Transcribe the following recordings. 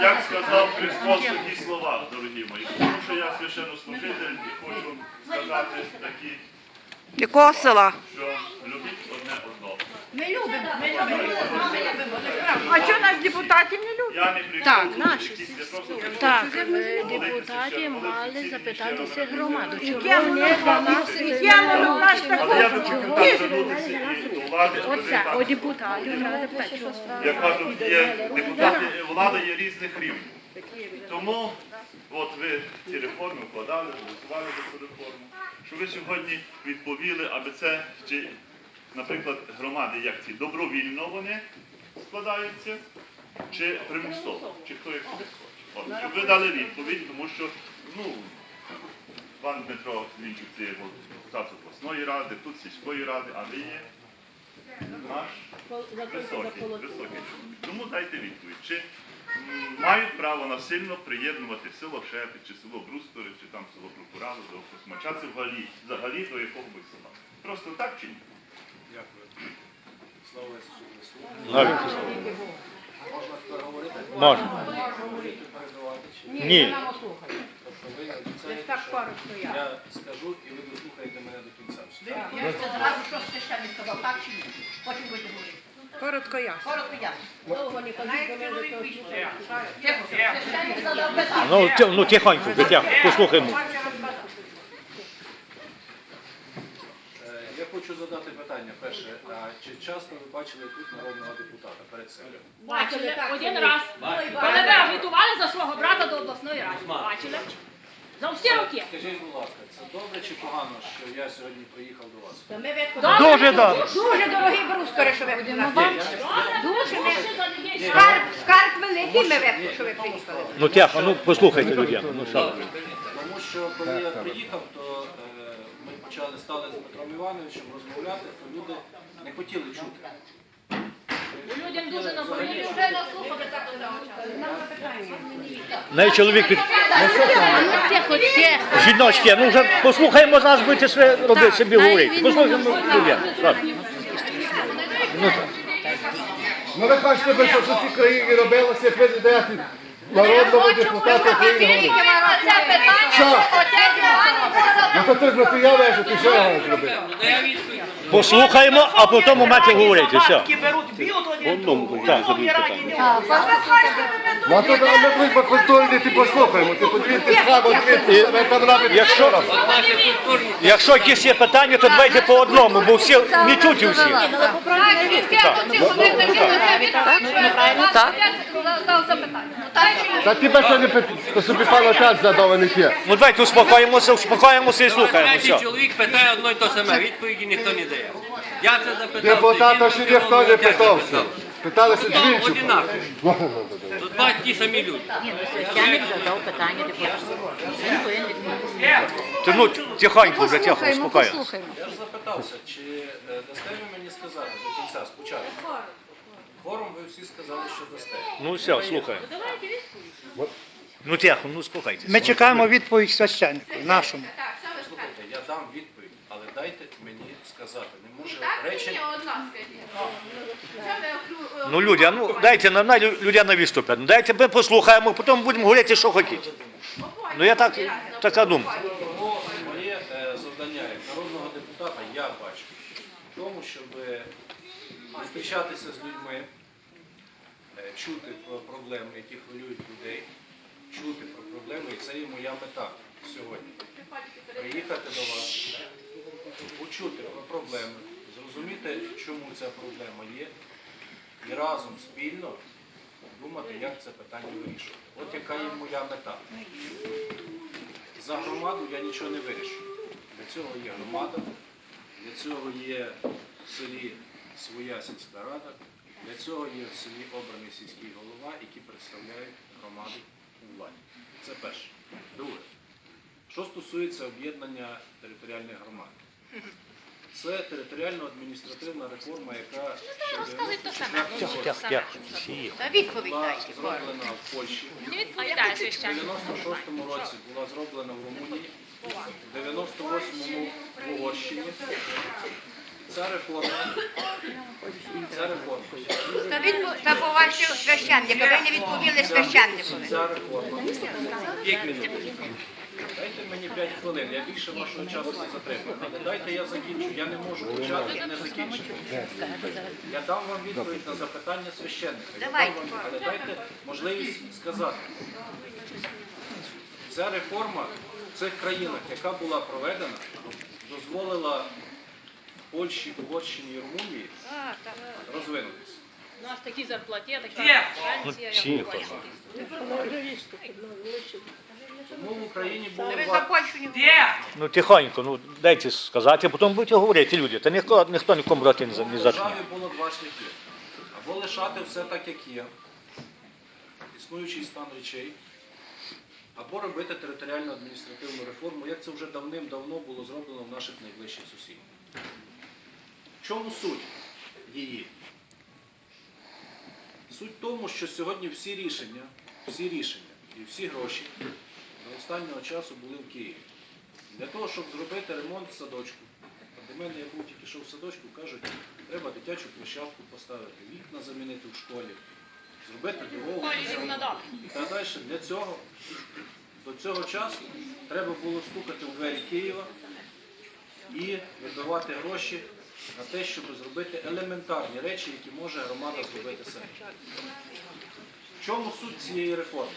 як сказав Христос такі слова, дорогі мої, тому що я священнослужитель і хочу сказати такі, Якого села? що любіть одне одного. Ми любимо, ми любимо, ми любимо. А чого нас депутатів не люблять? Я не прийшов Так, тут наші якісь я Так, е, депутати мали запитатися громаду, робити. чого вони для нас Тетяна, у нас Але я такого. хотів так звернутися і до влади, щоб ви Оце, так у депутатів треба запитати, як кажуть, є депутати, влада є різних рівнів. Тому от ви ці реформи вкладали, голосували за цю реформу. Що ви сьогодні відповіли, аби це чи, наприклад, громади, як ці добровільно вони складаються, чи примусово, чи хто як собі хоче. От, щоб ви дали відповідь, тому що ну, пан Дмитро Вінчук це є депутат обласної ради, тут сільської ради, а ви є наш високий, високий. Тому дайте відповідь. Чи мають право насильно приєднувати село Шепи, чи село Брустори, чи там село Прокурало до Космача, це взагалі, взагалі до якого би села? Просто так чи ні? Дякую. Слава Ісусу Христу. Можна тепер говорити? Можна. Будете передавати чи ні? Ні. Ні, нам слухати. Тобто ви обіцяєте, так що коротко я. я скажу і ви дослухаєте мене до кінця. Я ще зразу, що священник сказав, так чи ні? Потім будете говорити. Коротко я. Коротко я. Довго не Тихо. Ну, ну тихонько, тихо, послухаймо. Е, Я хочу задати питання. Перше, а чи часто ви бачили тут народного депутата перед себе? Бачили один раз. Коли ви агітували за свого брата до обласної ради. Бачили? За всі роки. Скажіть, будь ласка, це добре чи погано, що я сьогодні приїхав до вас? Ми. Добре, Дуже добре. Дуже дорогі брустори, що ви приїхали. Дуже ми. Скарб, скарб великий ми ветку, що ви приїхали. Ну тихо, ну послухайте людину. Ну що? Тому що коли я приїхав, то е, ми почали стали з Дмитром Івановичем розмовляти, то люди не хотіли чути. Людям дуже наболіло. Навіть чоловік під Тихо, тихо. жіночки, ну вже послухаємо нас, будете ще робити собі говорити. Послухаємо людей. Так. Ну. Ну ви хочете щоб у цій країні робилося президент народного депутата України. Що? Ну то ти ж на я вежу, ти що маєш маю зробити? Послухаємо, а потім маєте говорити. Все. беруть, б'ють один Одному, так, питання. Ну а то а ми будь покультурні, ти послухаємо, ти подивіться сам, дивіться, ви там робите. Якщо, якщо якісь є питання, то давайте по одному, бо всі не чуті всі. Так. Та тебе ще не пи- то собі пало час задований є. Ну давайте успокоїмося, успокоїмося і слухаємо. Третій Все. чоловік питає одно й те саме, відповіді ніхто не дає. Я це запитав. Депутата ще ніхто не я це питався. Питалися Ну, двічі. Ну, ну, ну, ну. Тут два ті самі люди. Священник задав питання депутату. Ну тихонько, вже тихо, успокоїмо. Я ж запитався, чи е, дасте ви мені сказати до кінця спочатку? Форум ви всі сказали, що дасте. Ну все, слухаємо. Ну тихо, ну слухайте. Ми чекаємо відповідь священнику, нашому. Слухайте, я дам відповідь, але дайте мені сказати. Не може речення. Ну людя, ну дайте нам най людяна виступять. Ну дайте ми послухаємо, потім будемо говорити, що хочете. Ну я так, така думка. Тому моє е, завдання як народного депутата я бачу в тому, щоб зустрічатися з людьми, е, чути про проблеми, які хвилюють людей, чути про проблеми, і це є моя мета сьогодні. Приїхати до вас, почути про проблеми, зрозуміти, чому ця проблема є, і разом спільно думати, як це питання вирішувати. От яка є моя мета. За громаду я нічого не вирішу. Для цього є громада, для цього є в селі своя сільська рада, для цього є в селі обраний сільський голова, які представляють громаду у владі. Це перше. Друге. Що стосується об'єднання територіальних громад, це територіально-адміністративна реформа, яка 94 Тихо, році тихо, тихо. Всі. Та відповідь була дайте. зроблена в Польщі. Не відповідає В священник. 96-му році була зроблена в Румунії, в 98-му в Угорщині, ця реформа, ця реформа, Та, відпо- та по вашому священнику, ви не відповіли священникові. ця реформа. Як минуту. Дайте мені 5 хвилин, я більше вашого часу не затримую. Дайте я закінчу, я не можу почати і не закінчити. Я дам вам відповідь на запитання священника. Я дам Давайте. вам, але дайте можливість сказати. Ця реформа в цих країнах, яка була проведена, дозволила Польщі, Угорщині і Румунії розвинутися. У нас такі зарплати, такі Ну, пенсія, як. Тому в Україні було два, Польщу. Ну тихонько, ну дайте сказати, а потім будете говорити люди. Та ніхто, ніхто нікому роти не, за- не в державі було два шляхи. Або лишати все так, як є, існуючий стан речей, або робити територіальну адміністративну реформу, як це вже давним-давно було зроблено в наших найближчих сусідів. В чому суть її? Суть в тому, що сьогодні всі рішення, всі рішення і всі гроші до останнього часу були в Києві. Для того, щоб зробити ремонт в садочку, а до мене я був тільки що в садочку, кажуть, треба дитячу площадку поставити, вікна замінити в школі, зробити дорогу. Ой. І так далі. Для цього, до цього часу треба було стукати в двері Києва і вибивати гроші на те, щоб зробити елементарні речі, які може громада зробити сама. В чому суть цієї реформи?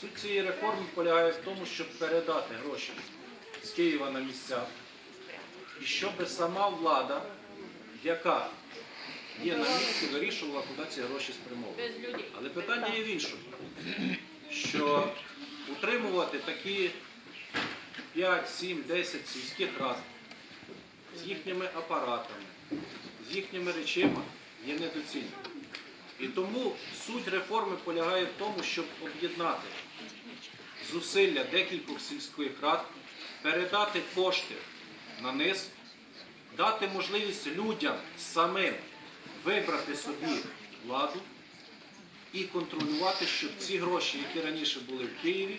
Суть цієї реформи полягає в тому, щоб передати гроші з Києва на місця, і щоб сама влада, яка є на місці, вирішувала, куди ці гроші спрямовувати. Але питання є в іншому, що утримувати такі 5, 7, 10 сільських рад з їхніми апаратами, з їхніми речима є недоцільно. І тому суть реформи полягає в тому, щоб об'єднати зусилля декількох сільських рад, передати кошти на низ, дати можливість людям самим вибрати собі владу і контролювати, щоб ці гроші, які раніше були в Києві,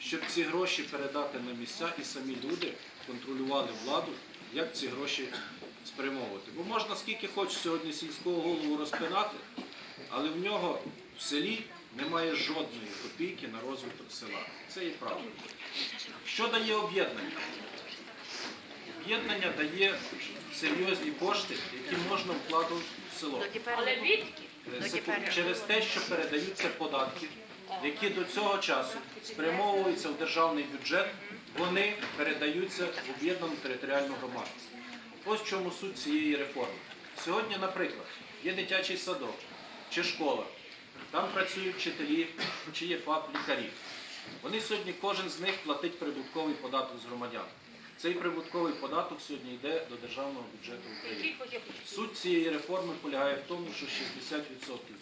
щоб ці гроші передати на місця і самі люди контролювали владу, як ці гроші спрямовувати. Бо можна скільки хочеш сьогодні сільського голову розпинати, але в нього в селі немає жодної копійки на розвиток села. Це є правда. Що дає об'єднання? Об'єднання дає серйозні кошти, які можна вкладати в село. Але відки? Е, через те, що передаються податки, які до цього часу спрямовуються в державний бюджет, вони передаються в об'єднану територіальну громаду. Ось в чому суть цієї реформи. Сьогодні, наприклад, є дитячий садок чи школа, там працюють вчителі чи є ФАП лікарі. Вони сьогодні кожен з них платить прибутковий податок з громадян. Цей прибутковий податок сьогодні йде до державного бюджету України. Суть цієї реформи полягає в тому, що 60%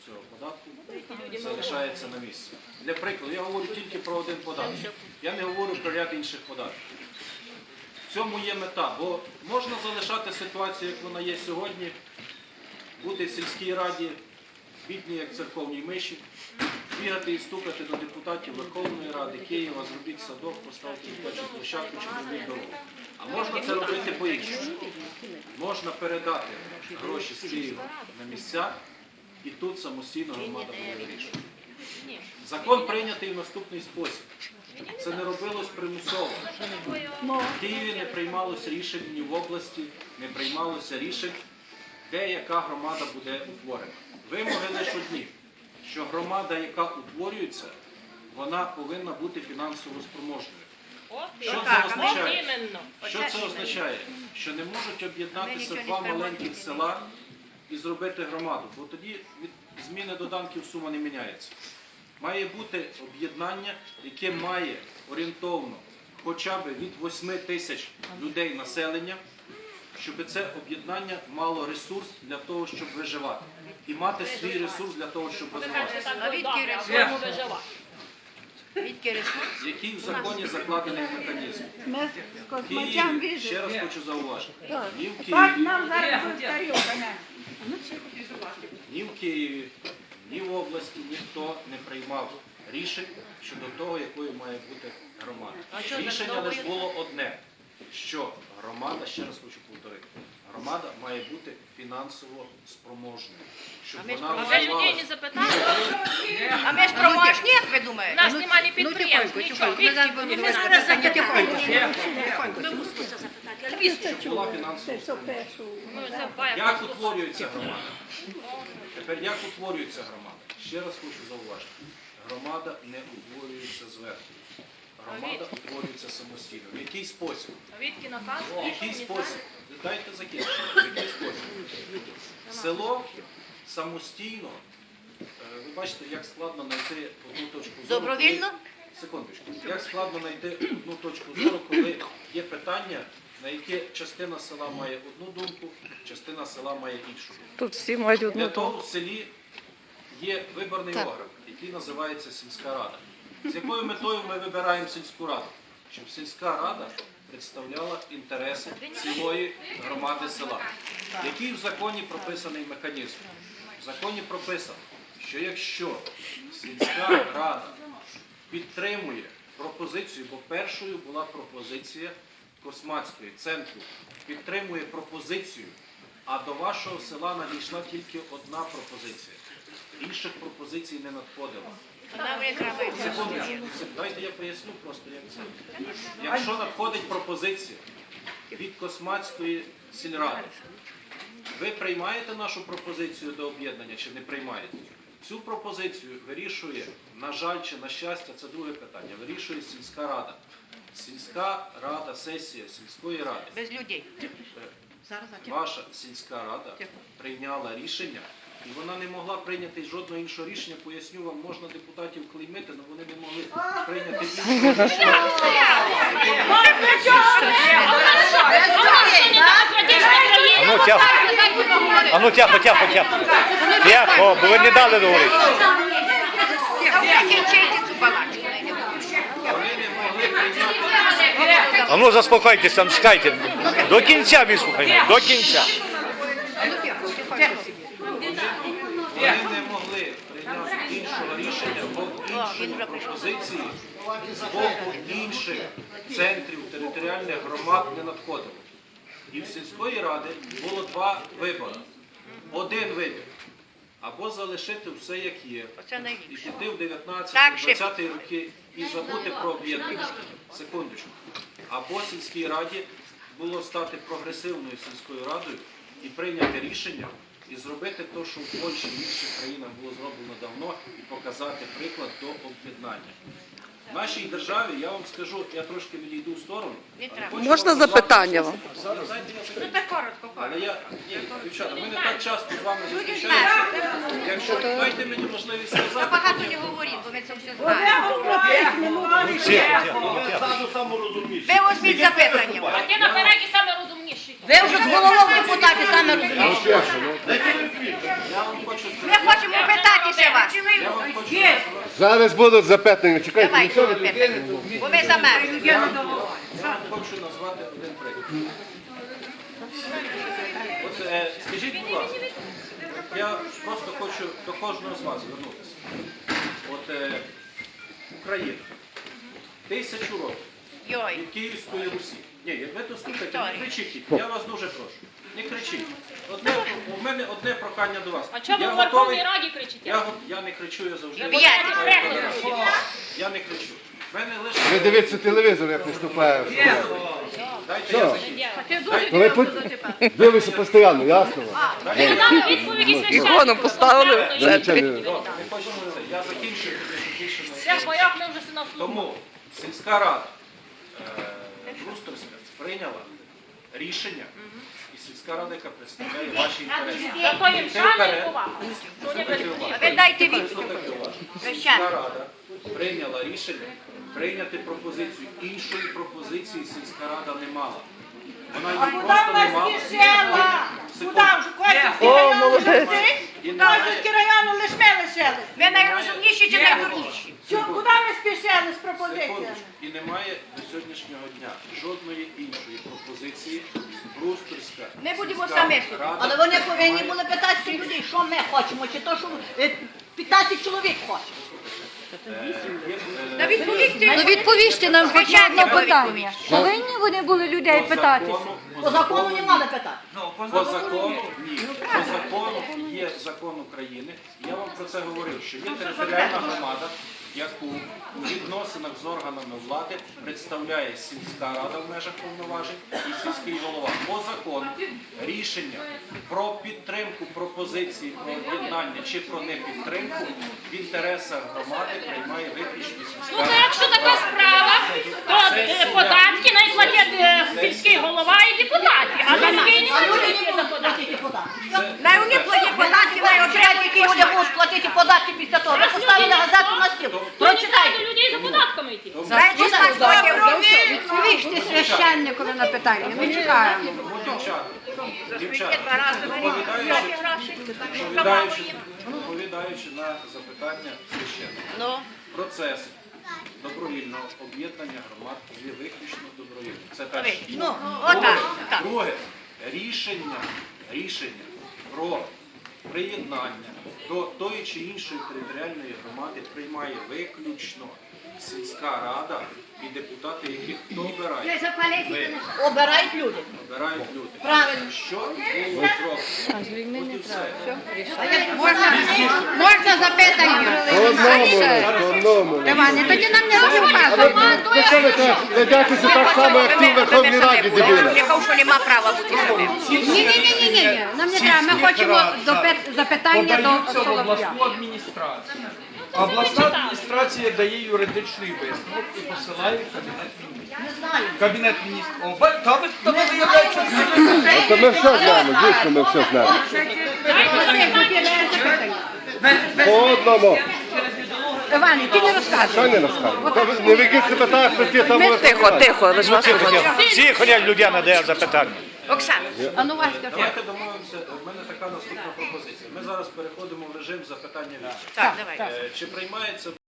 цього податку залишається на місці. Для прикладу, я говорю тільки про один податок. Я не говорю про ряд інших податків. В цьому є мета, бо можна залишати ситуацію, як вона є сьогодні, бути в сільській раді, бідні, як церковні миші, бігати і стукати до депутатів Верховної Ради, Києва, зробіть садок, поставте дитячу площадку чи зробіть дорогу. А можна це робити по-іншому. Можна передати гроші з Києва на місця, і тут самостійно громада буде вирішувати. Закон прийнятий в наступний спосіб. Це не робилось примусово. В Києві не приймалось рішень ні в області, не приймалося рішень, де яка громада буде утворена. Вимоги лише одні, що громада, яка утворюється, вона повинна бути фінансово спроможною. Що це означає? Що це означає? Що не можуть об'єднатися два маленьких села і зробити громаду, бо тоді від зміни доданків сума не міняється. Має бути об'єднання, яке має орієнтовно хоча б від 8 тисяч людей населення, щоб це об'єднання мало ресурс для того, щоб виживати. І мати свій ресурс для того, щоб розвиватися. А відки ресурс? виживати? Відки ресурс? Який в законі закладений механізм? Ми з В Києві, ще раз хочу зауважити, ні в Так, Києві, нам зараз буде ні в Києві, ні в області ніхто не приймав рішень щодо того, якою має бути громада. Рішення лише було одне, що громада, ще раз хочу повторити, Громада має бути фінансово спроможною, щоб А вона ви ж людей розвивалася. не запитали? А ми ж проможні, як ви думаєте? У нас немає ні підприємств, нічого. Ми зараз запитання. Щоб була фінансово. Ну. Як утворюється громада? Тепер як утворюється громада? Ще раз хочу зауважити. Громада не утворюється зверху. Громада утворюється самостійно. В який спосіб? Відки наказ? В який спосіб? Дайте закінчити. В який спосіб? Село самостійно. е, Ви бачите, як складно знайти одну точку зору. коли- Добровільно? Секундочку. Як складно знайти одну точку зору, коли є питання, на яке частина села має одну думку, частина села має іншу думку. Тут всі мають одну Для того в селі є виборний орган, який називається сільська рада. З якою метою ми вибираємо сільську раду? Щоб сільська рада представляла інтереси цілої громади села. Який в законі прописаний механізм? В законі прописано, що якщо сільська рада підтримує пропозицію, бо першою була пропозиція Космацької центру, підтримує пропозицію, а до вашого села надійшла тільки одна пропозиція. Інших пропозицій не надходило. Секундочку, дайте я поясню просто, як це. Якщо надходить пропозиція від Космацької сільради, ви приймаєте нашу пропозицію до об'єднання чи не приймаєте? Цю пропозицію вирішує, на жаль чи на щастя, це друге питання, вирішує сільська рада. Сільська рада, сесія сільської ради Без людей. ваша сільська рада прийняла рішення, і вона не могла прийняти жодного іншого рішення. Поясню вам, можна депутатів клеймити, але вони не могли прийняти іншого рішення. А ну тяхо. А ну тяхо, тяхо, тяхо. Тяхо, бо ви не дали говорити. Та вже кінчайте цю балачку. Вони не могли прийняти. А ну заспокойтесь там, чекайте. До кінця вислухаємо, до кінця. Не могли прийняти іншого рішення, бо іншої пропозиції з боку інших центрів територіальних громад не надходило. І в сільської ради було два вибори. Один вибір. Або залишити все як є. І піти в 19-20 роки і забути про об'єднання. Секундочку. Або сільській раді було стати прогресивною сільською радою і прийняти рішення і зробити те, що в Польщі і інших країнах було зроблено давно, і показати приклад до об'єднання. В нашій державі, я вам скажу, я трошки відійду в сторону. Не але хочу Можна вам запитання вам? Зараз дайте я. Ну так коротко, Але коротко. я, ні, дівчата, ми не так часто з вами зустрічаємося. Якщо дайте мені можливість Та сказати, багато не говоріть, бо ми це все знаємо. Ви візьміть запитання. А ти напереді саме розумніший. Ви вже з головою депутати саме розумієте. вам хочу Ми хочемо питатися вас. Зараз будуть запитання, чекайте, Давайте нічого. Бо ви замерзли. я хочу назвати один приклад. От е, скажіть, будь ласка, я просто хочу до кожного з вас звернутися. От е, Україна. Тисячу років. Йой. від Київської Русі. Ні, як ви тут слухайте, не кричіть. Я вас дуже прошу. Не кричіть. Одне, у мене одне прохання до вас. А чому ви я в Верховній. Раді кричите? Я, я не кричу, я завжди. Перекладу. Я не кричу. В мене Ви дивіться телевізор, як виступає. Дайте я закінчу. Ви по- дивишся постійно, ясно? Ви дали відповіді священнику. Ікону поставили. Я нічого не- Добре, не хочу це. Я закінчу, я більше не Все, боях ми вже. Тому сільська рада е, Брустерська прийняла рішення, і сільська рада, яка представляє ваші інтереси. І ви дайте відповідь. Сільська рада прийняла рішення прийняти пропозицію. Іншої пропозиції сільська рада не мала. Вона її просто не мала. Секунду. О, молодець. І немає- району лиш ми лишили. Ви найрозумніші чи найдурніші? Куди ми спішили з Секундочку. І немає до сьогоднішнього дня жодної іншої пропозиції. Брустерська Ми будемо самі. Але вони повинні були питати людей, що ми хочемо, чи то, що е, 15 чоловік хоче. Е, е. Ну відповісти нам хоч на одне Звичайно, питання. Повинні вони були людей питатися. По закону не мали питати. По закону? ні. По закону є закон України. Я вам про це говорив, що є територіальна громада, яку у відносинах з органами влади представляє сільська рада в межах повноважень і сільський голова. По закону рішення про підтримку пропозиції про об'єднання чи про непідтримку в інтересах громади приймає виключно Ну сільська то якщо така справа, то е, податки навіть платять е, сільський голова і депутати, а на не платять податки. платити податки. Це- Най вони платять податки, най окремі, які люди будуть платити податки після того. Ви поставили газету на стіл. То не треба Прочитайте. до людей за податками йти. Відповісти священникові на питання. Ми чекаємо. Ну, дівчата, дівчата, відповідаючи, відповідаючи, відповідаючи на запитання священника, процес добровільного об'єднання громад є виключно добровільним. Це перше. Ну, Друге, друге, рішення, рішення про приєднання до тої чи іншої територіальної громади приймає виключно сільська рада і депутати, яких хто обирає. Ви Обирають люди. обирають люди. Правильно. Що було зроблено? От і все. Можна запитання? Одному. Іване, тоді нам не розказує. ви так так само, як ти в Верховній Раді, права бути. Ні, ні, ні, ні, ні. Нам не треба. Ми хочемо допи- запитання до подаються в Солов'я. обласну адміністрацію. Обласна адміністрація дає юридичний висновок і посилає в кабінет міністрів. Кабінет міністрів. О, ба- та ви та ви виявляється, ми все знаємо, дійсно ми все знаємо. По одному. Іване, ти не розказуй. Що не розказує? Та ви Не ведіть себе так, що ті там... Тихо, тихо, ви ж вас Всі хотять людям надає запитання. Оксана. А ну Васька, Давайте домовимося. У мене така наступна пропозиція. Ми зараз переходимо в режим запитання. Так. Е, Чи приймається